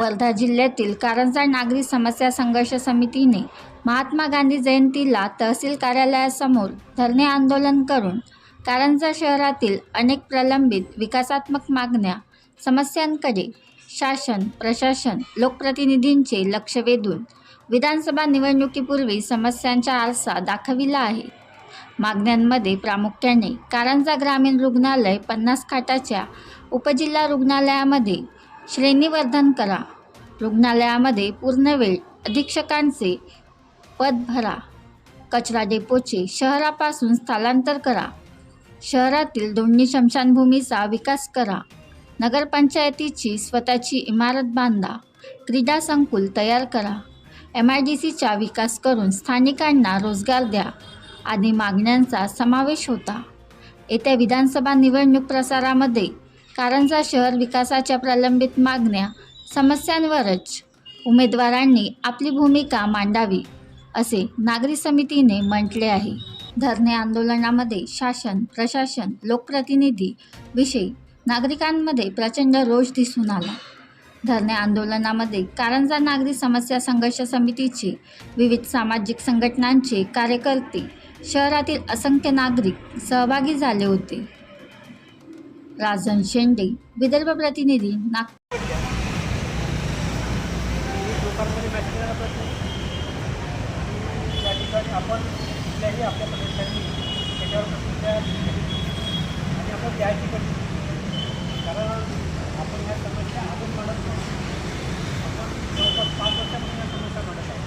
वर्धा जिल्ह्यातील कारंजा नागरी समस्या संघर्ष समितीने महात्मा गांधी जयंतीला तहसील कार्यालयासमोर धरणे आंदोलन करून कारंजा शहरातील अनेक प्रलंबित विकासात्मक मागण्या समस्यांकडे शासन प्रशासन लोकप्रतिनिधींचे लक्ष वेधून विधानसभा निवडणुकीपूर्वी समस्यांचा आरसा दाखविला आहे. मागण्यांमध्ये प्रामुख्याने कारंजा ग्रामीण रुग्णालय पन्नास खाटाच्या उपजिल्हा रुग्णालयामध्ये श्रेणीवर्धन करा. रुग्णालयामध्ये पूर्णवेळ अधीक्षकांचे पद भरा. कचरा डेपोचे शहरापासून स्थलांतर करा. शहरातील दोन्ही स्मशानभूमीचा विकास करा. नगरपंचायतीची स्वतःची इमारत बांधा. क्रीडा संकुल तयार करा. एम आय डी सीचा विकास करून स्थानिकांना रोजगार द्या. आदी मागण्यांचा समावेश होता. येत्या विधानसभा निवडणूक प्रसारामध्ये कारंजा शहर विकासाच्या प्रलंबित मागण्या समस्यांवरच उमेदवारांनी आपली भूमिका मांडावी असे नागरी समितीने म्हटले आहे. धरणे आंदोलनामध्ये शासन प्रशासन लोकप्रतिनिधी विषयी नागरिकांमध्ये प्रचंड रोष दिसून आला. धरणे आंदोलनामध्ये कारंजा नागरी समस्या संघर्ष समितीचे विविध सामाजिक संघटनांचे कार्यकर्ते शहरातील असंख्य नागरिक सहभागी झाले होते. राजन शेंडे विदर्भ प्रतिनिधी नागपूर ठिकाणी आपण कुठल्याही आपल्या सदस्यांनी त्याच्यावर प्रतिक्रिया आणि आपण द्यायची पण कारण आपण ह्या समस्या अजून मांडत नाही आपण जवळपास पाच वर्षापासून या समस्या मांडत आहे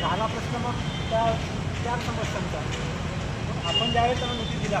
राहिला प्रश्न मग त्या त्या समस्यांचा. आपण ज्यावेळेस त्यांना नोटीस दिला